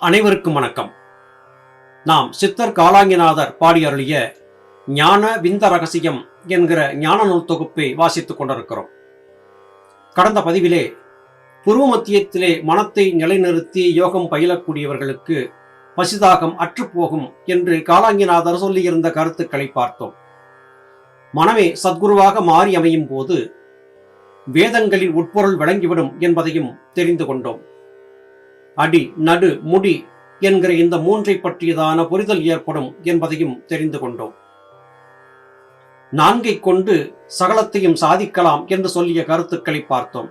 அனைவருக்கும் வணக்கம். நாம் சித்தர் காலாங்கிநாதர் பாடி அருளிய ஞான விந்த ரகசியம் என்கிற ஞான நூல் தொகுப்பை வாசித்துக் கொண்டிருக்கிறோம். கடந்த பதிவிலே புருவ மத்தியத்திலே மனத்தை நிலைநிறுத்தி யோகம் பயிலக்கூடியவர்களுக்கு பசிதாகம் அற்றுப்போகும் என்று காலாங்கிநாதர் சொல்லியிருந்த கருத்துக்களை பார்த்தோம். மனமே சத்குருவாக மாறி அமையும் போது வேதங்களின் உட்பொருள் விளங்கிவிடும் என்பதையும் தெரிந்து கொண்டோம். அடி நடு முடி என்கிற இந்த மூன்றை பற்றியதான புரிதல் ஏற்படும் என்பதையும் தெரிந்து கொண்டோம். நான்கை கொண்டு சகலத்தையும் சாதிக்கலாம் என்று சொல்லிய கருத்துக்களை பார்த்தோம்.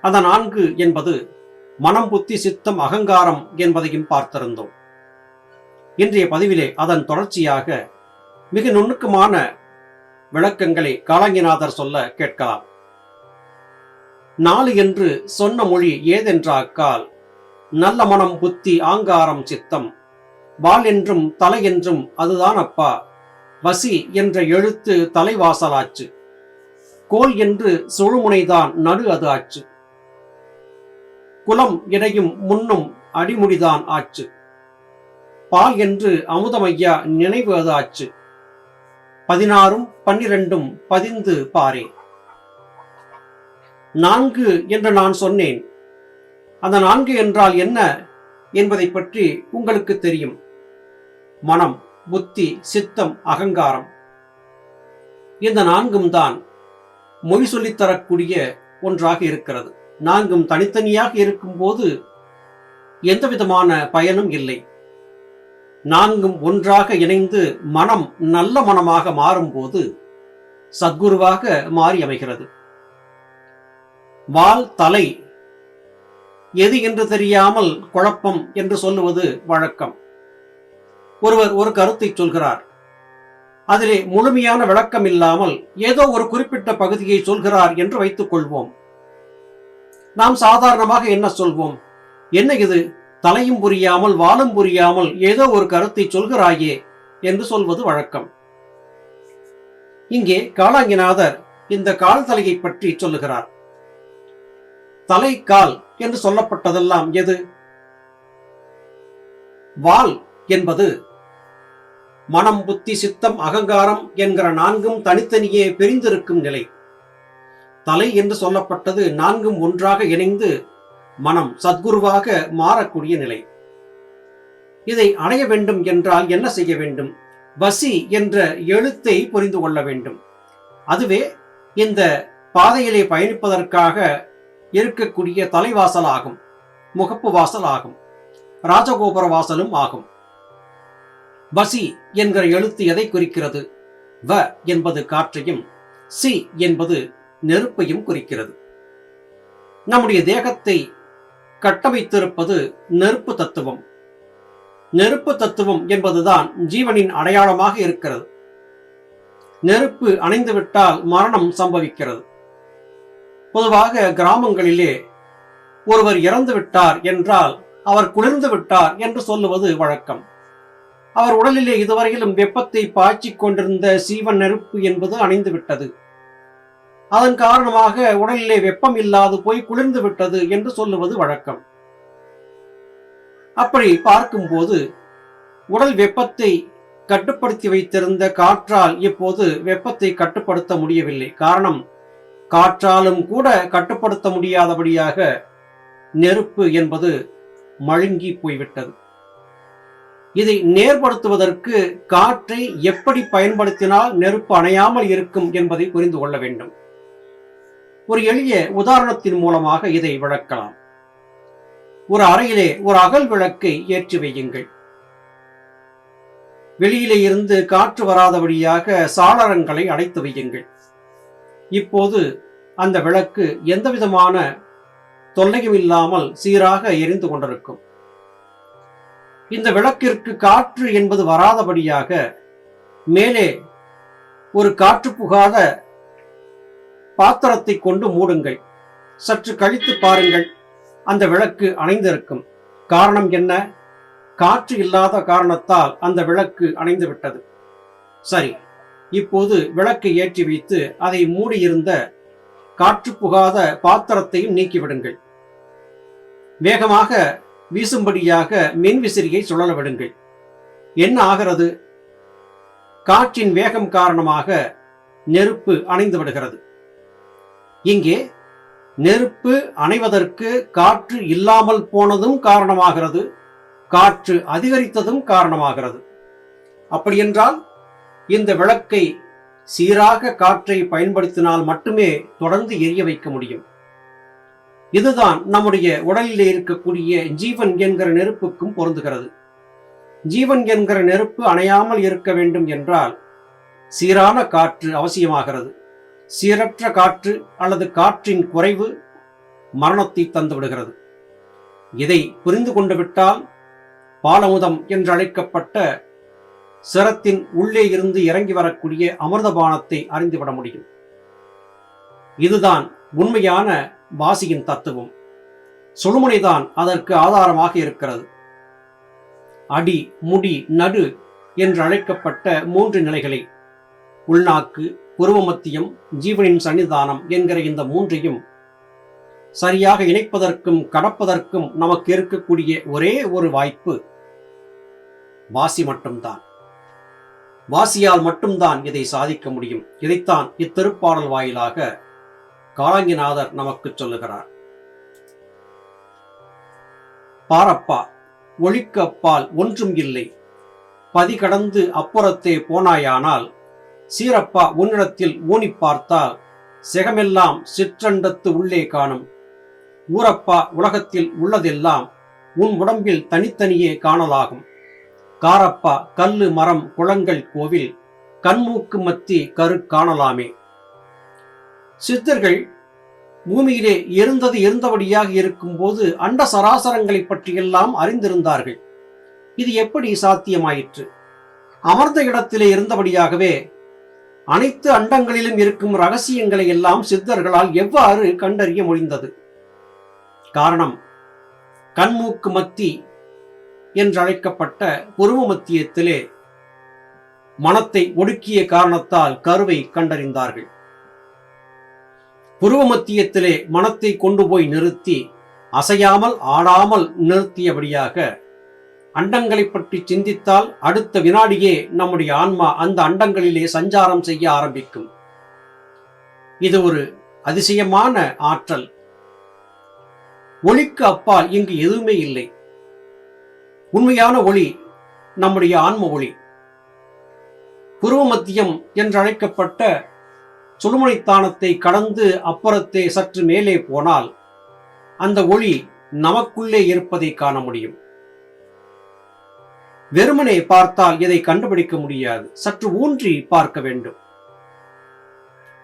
அந்த நான்கு என்பது மனம் புத்தி சித்தம் அகங்காரம் என்பதையும் பார்த்திருந்தோம். இன்றைய பதிவிலே அதன் தொடர்ச்சியாக மிக நுணுக்கமான விளக்கங்களை காலங்கிநாதர் சொல்ல கேட்கலாம். நாலு என்று சொன்ன மொழி ஏதென்றாக்கால் நல்ல மனம் புத்தி ஆங்காரம் சித்தம். வால் என்றும் தலை என்றும் அதுதான் அப்பா. வசி என்ற எழுத்து தலைவாசலாச்சு. கோல் என்று சுழுமுனைதான் நடு அது ஆச்சு. குலம் இடையும் முன்னும் அடிமுடிதான் ஆச்சு. பால் என்று அமுதமையா நினைவு அது ஆச்சு. பதினாறும் பன்னிரண்டும் பதிந்து பாரே. நான்கு என்று நான் சொன்னேன். அந்த நான்கு என்றால் என்ன என்பதை பற்றி உங்களுக்கு தெரியும். மனம் புத்தி சித்தம் அகங்காரம். இந்த நான்கும் தான் மொழி சொல்லித் தரக்கூடிய ஒன்றாக இருக்கிறது. நான்கும் தனித்தனியாக இருக்கும்போது எந்த விதமான பயனும் இல்லை. நான்கும் ஒன்றாக இணைந்து மனம் நல்ல மனமாக மாறும்போது சத்குருவாக மாறி அமைகிறது. வால் தலை எது என்று தெரியாமல் குழப்பம் என்று சொல்லுவது வழக்கம். ஒருவர் ஒரு கருத்தை சொல்கிறார். அதிலே முழுமையான விளக்கம் இல்லாமல் ஏதோ ஒரு குறிப்பிட்ட பகுதியை சொல்கிறார் என்று வைத்துக் கொள்வோம். நாம் சாதாரணமாக என்ன சொல்வோம்? என்ன இது? தலையும் புரியாமல் வாலும் புரியாமல் ஏதோ ஒரு கருத்தை சொல்கிறாயே என்று சொல்வது வழக்கம். இங்கே காலாங்கிநாதர் இந்த கால் தலையை பற்றி சொல்லுகிறார். தலை கால் என்று சொல்லப்பட்டதெல்லாம் எது? வால் என்பது மனம் புத்தி சித்தம் அகங்காரம் என்கிற நான்கும் தனித்தனியே பிரிந்திருக்கும் நிலை. தலை என்று சொல்லப்பட்டது நான்கும் ஒன்றாக இணைந்து மனம் சத்குருவாக மாறக்கூடிய நிலை. இதை அடைய வேண்டும் என்றால் என்ன செய்ய வேண்டும்? வசி என்ற எழுத்தை புரிந்து கொள்ள வேண்டும். அதுவே இந்த பாதையிலே பயணிப்பதற்காக இருக்கக்கூடிய தலைவாசல் ஆகும் முகப்பு வாசல் ஆகும் ராஜகோபுர வாசலும் ஆகும். வசி என்கிற எழுத்து எதை குறிக்கிறது? வ என்பது காற்றையும் சி என்பது நெருப்பையும் குறிக்கிறது. நம்முடைய தேகத்தை கட்டமைத்திருப்பது நெருப்பு தத்துவம். நெருப்பு தத்துவம் என்பதுதான் ஜீவனின் அடையாளமாக இருக்கிறது. நெருப்பு அணைந்துவிட்டால் மரணம் சம்பவிக்கிறது. பொதுவாக கிராமங்களிலே ஒருவர் இறந்து விட்டார் என்றால் அவர் குளிர்ந்து விட்டார் என்று சொல்லுவது வழக்கம். அவர் உடலிலே இதுவரையிலும் வெப்பத்தை பாய்ச்சிக் கொண்டிருந்த சீவன் நெருப்பு என்பது அணைந்து விட்டது. அதன் காரணமாக உடலிலே வெப்பம் இல்லாது போய் குளிர்ந்து விட்டது என்று சொல்லுவது வழக்கம். அப்படி பார்க்கும்போது உடல் வெப்பத்தை கட்டுப்படுத்தி வைத்திருந்த காற்றால் இப்போது வெப்பத்தை கட்டுப்படுத்த முடியவில்லை. காரணம் காற்றாலும் கூட கட்டுப்படுத்த முடியாதபடியாக நெருப்பு என்பது மழுங்கி போய்விட்டது. இதை நேர்படுத்துவதற்கு காற்றை எப்படி பயன்படுத்தினால் நெருப்பு அணையாமல் இருக்கும் என்பதை புரிந்து கொள்ள வேண்டும். ஒரு எளிய உதாரணத்தின் மூலமாக இதை விளக்கலாம். ஒரு அறையிலே ஒரு அகல் விளக்கை ஏற்றி வையுங்கள். வெளியிலே இருந்து காற்று வராதபடியாக சாளரங்களை அடைத்து வையுங்கள். இப்போது அந்த விளக்கு எந்த விதமான தொல்லையும் இல்லாமல் சீராக எரிந்து கொண்டிருக்கும். இந்த விளக்கிற்கு காற்று என்பது வராதபடியாக மேலே ஒரு காற்று புகாத பாத்திரத்தை கொண்டு மூடுங்கள். சற்று கழித்து பாருங்கள் அந்த விளக்கு அணைந்திருக்கும். காரணம் என்ன? காற்று இல்லாத காரணத்தால் அந்த விளக்கு அணைந்து விட்டது சரி இப்போது விளக்கை ஏற்றி வைத்து அதை மூடியிருந்த காற்று புகாத பாத்திரத்தையும் நீக்கிவிடுங்கள். வேகமாக வீசும்படியாக மின்விசிறியை சுழல விடுங்கள் என்ன ஆகிறது? காற்றின் வேகம் காரணமாக நெருப்பு அணைந்து விடுகிறது இங்கே நெருப்பு அணைவதற்கு காற்று இல்லாமல் போனதும் காரணமாகிறது காற்று அதிகரித்ததும் காரணமாகிறது. அப்படியென்றால் இந்த விளக்கை சீராக காற்றை பயன்படுத்தினால் மட்டுமே தொடர்ந்து எரிய வைக்க முடியும். இதுதான் நம்முடைய உடலிலே இருக்கக்கூடிய ஜீவன் என்கிற நெருப்புக்கும் பொருந்துகிறது. ஜீவன் என்கிற நெருப்பு அணையாமல் இருக்க வேண்டும் என்றால் சீரான காற்று அவசியமாகிறது. சீரற்ற காற்று அல்லது காற்றின் குறைவு மரணத்தை தந்துவிடுகிறது இதை புரிந்து கொண்டு விட்டால் பாலமுதம் என்று அழைக்கப்பட்ட சிரத்தின் உள்ளே இருந்து இறங்கி வரக்கூடிய அமிர்தபானத்தை அறிந்துவிட முடியும். இதுதான் உண்மையான வாசியின் தத்துவம். சுழுமுனைதான் அதற்கு ஆதாரமாக இருக்கிறது. அடி முடி நடு என்று அழைக்கப்பட்ட மூன்று நிலைகளை. உள்நாக்கு புருவமத்தியம் ஜீவனின் சன்னிதானம் என்கிற இந்த மூன்றையும் சரியாக இணைப்பதற்கும் கடப்பதற்கும் நமக்கு இருக்கக்கூடிய ஒரே ஒரு வாய்ப்பு. வாசி மட்டும்தான். வாசியால் மட்டும்தான் இதை சாதிக்க முடியும். இதைத்தான் இத்திருப்பாடல் வாயிலாக காலாங்கிநாதர் நமக்கு சொல்லுகிறார். பாரப்பா ஒளிக்கு அப்பால் ஒன்றும் இல்லை. பதி கடந்து அப்புறத்தே போனாயானால் சீரப்பா உன்னிடத்தில் ஊனி பார்த்தால் செகமெல்லாம் சிற்றண்டத்து உள்ளே காணும். ஊரப்பா உலகத்தில் உள்ளதெல்லாம் உன் உடம்பில் தனித்தனியே காணலாகும். காரப்பா கல்லு மரம் குளங்கள் கோவில் கண்மூக்கு மத்தி கரு காணலாமே. சித்தர்கள் பூமியிலே இருந்தது இருந்தபடியாக இருக்கும்போது அண்ட சராசரங்களை பற்றியெல்லாம் அறிந்திருந்தார்கள். இது எப்படி சாத்தியமாயிற்று? அமர்ந்த இடத்திலே இருந்தபடியாகவே அனைத்து அண்டங்களிலும் இருக்கும் ரகசியங்களை எல்லாம் சித்தர்களால் எவ்வாறு கண்டறிய முடிந்தது? காரணம் கண்மூக்கு மத்தி என்றழைக்கப்பட்ட அழைக்கப்பட்ட மத்தியத்திலே மனத்தை ஒடுக்கிய காரணத்தால் கருவை கண்டறிந்தார்கள். புருவ மத்தியத்திலே மனத்தை கொண்டு போய் நிறுத்தி அசையாமல் ஆடாமல் நிறுத்தியபடியாக அண்டங்களை பற்றி சிந்தித்தால் அடுத்த வினாடியே நம்முடைய ஆன்மா அந்த அண்டங்களிலே சஞ்சாரம் செய்ய ஆரம்பிக்கும். இது ஒரு அதிசயமான ஆற்றல். ஒளிக்கு அப்பால் இங்கு எதுவுமே இல்லை. உண்மையான ஒளி நம்முடைய ஆன்ம ஒளி. புருவ மத்தியம் என்றழைக்கப்பட்ட சுழுமுனைத்தானத்தை கடந்து அப்புறத்தே சற்று மேலே போனால் அந்த ஒளி நமக்குள்ளே இருப்பதை காண முடியும். வெறுமனே பார்த்தால் இதை கண்டுபிடிக்க முடியாது. சற்று ஊன்றி பார்க்க வேண்டும்.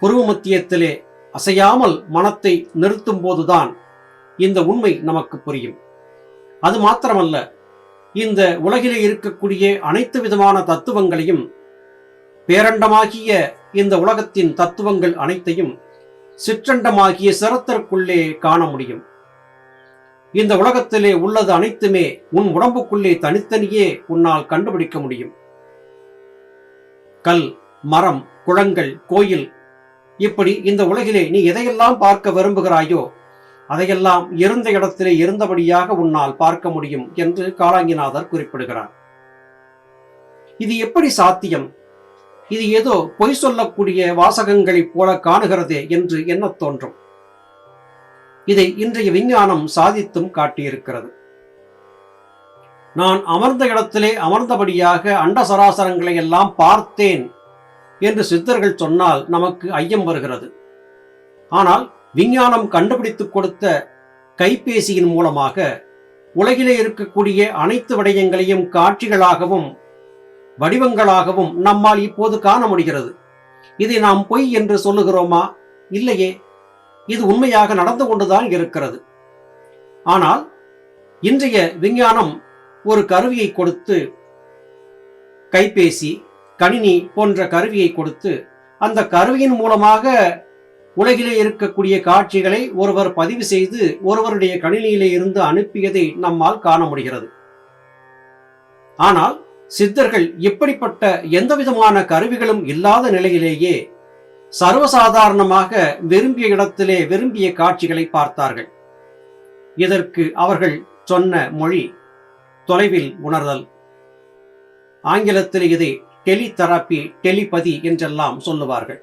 புருவ மத்தியத்திலே அசையாமல் மனத்தை நிறுத்தும் போதுதான் இந்த உண்மை நமக்கு புரியும். அது மாத்திரமல்ல இந்த உலகிலே இருக்கக்கூடிய அனைத்து விதமான தத்துவங்களையும் பேரண்டமாகிய இந்த உலகத்தின் தத்துவங்கள் அனைத்தையும் சிற்றண்டமாகிய சிரத்திற்குள்ளே காண முடியும். இந்த உலகத்திலே உள்ளது அனைத்துமே உன் உடம்புக்குள்ளே தனித்தனியே உன்னால் கண்டுபிடிக்க முடியும். கல் மரம் குளங்கள் கோயில் இப்படி இந்த உலகிலே நீ எதையெல்லாம் பார்க்க விரும்புகிறாயோ அதையெல்லாம் இருந்த இடத்திலே இருந்தபடியாக உன்னால் பார்க்க முடியும் என்று காலாங்கிநாதர் குறிப்பிடுகிறார். இது எப்படி சாத்தியம்? இது ஏதோ பொய் சொல்லக்கூடிய வாசகங்களைப் போல காணுகிறதே என்று என்ன தோன்றும். இதை இன்றைய விஞ்ஞானம் சாதித்தும் காட்டியிருக்கிறது. நான் அமர்ந்த இடத்திலே அமர்ந்தபடியாக அண்ட சராசரங்களை எல்லாம் பார்த்தேன் என்று சித்தர்கள் சொன்னால் நமக்கு ஐயம் வருகிறது. ஆனால் விஞ்ஞானம் கண்டுபிடித்துக் கொடுத்த கைபேசியின் மூலமாக உலகிலே இருக்கக்கூடிய அனைத்து விடயங்களையும் காட்சிகளாகவும் வடிவங்களாகவும் நம்மால் இப்போது காண முடிகிறது. இதை நாம் பொய் என்று சொல்லுகிறோமா? இல்லையே. இது உண்மையாக நடந்து கொண்டுதான் இருக்கிறது. ஆனால் இன்றைய விஞ்ஞானம் ஒரு கருவியை கொடுத்து கைபேசி கணினி போன்ற கருவியை கொடுத்து அந்த கருவியின் மூலமாக உலகிலே இருக்கக்கூடிய காட்சிகளை ஒருவர் பதிவு செய்து ஒருவருடைய கணினியிலே இருந்து அனுப்பியதை நம்மால் காண முடிகிறது. ஆனால் சித்தர்கள் இப்படிப்பட்ட எந்த விதமான கருவிகளும் இல்லாத நிலையிலேயே சர்வசாதாரணமாக விரும்பிய இடத்திலே விரும்பிய காட்சிகளை பார்த்தார்கள். இதற்கு அவர்கள் சொன்ன மொழி தொலைவில் உணர்தல். ஆங்கிலத்தில் இதை டெலிதெரப்பி டெலிபதி என்றெல்லாம் சொல்லுவார்கள்.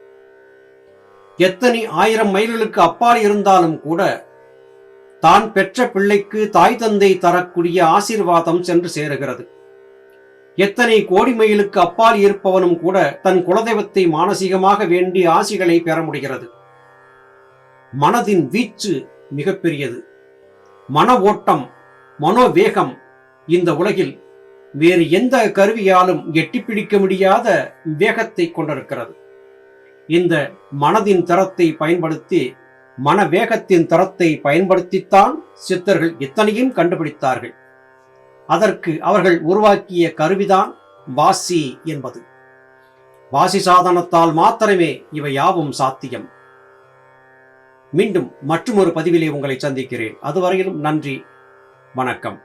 எத்தனை ஆயிரம் மைல்களுக்கு அப்பால் இருந்தாலும் கூட தான் பெற்ற பிள்ளைக்கு தாய் தந்தை தரக்கூடிய ஆசீர்வாதம் சென்று சேருகிறது. எத்தனை கோடி மைலுக்கு அப்பால் இருப்பவனும் கூட தன் குலதெய்வத்தை மானசீகமாக வேண்டி ஆசிகளை பெற முடிகிறது. மனதின் வீச்சு மிகப்பெரியது. மன ஓட்டம் மனோவேகம் இந்த உலகில் வேறு எந்த கருவியாலும் எட்டிப்பிடிக்க முடியாத வேகத்தை கொண்டிருக்கிறது. இந்த மனதின் தரத்தை பயன்படுத்தி மனவேகத்தின் தரத்தை பயன்படுத்தித்தான் சித்தர்கள் இத்தனையும் கண்டுபிடித்தார்கள். அதற்கு அவர்கள் உருவாக்கிய கருவிதான் வாசி என்பது. வாசி சாதனத்தால் மாத்திரமே இவை யாவும் சாத்தியம். மீண்டும் மற்றொரு பதிவிலே உங்களை சந்திக்கிறேன். அதுவரையிலும் நன்றி வணக்கம்.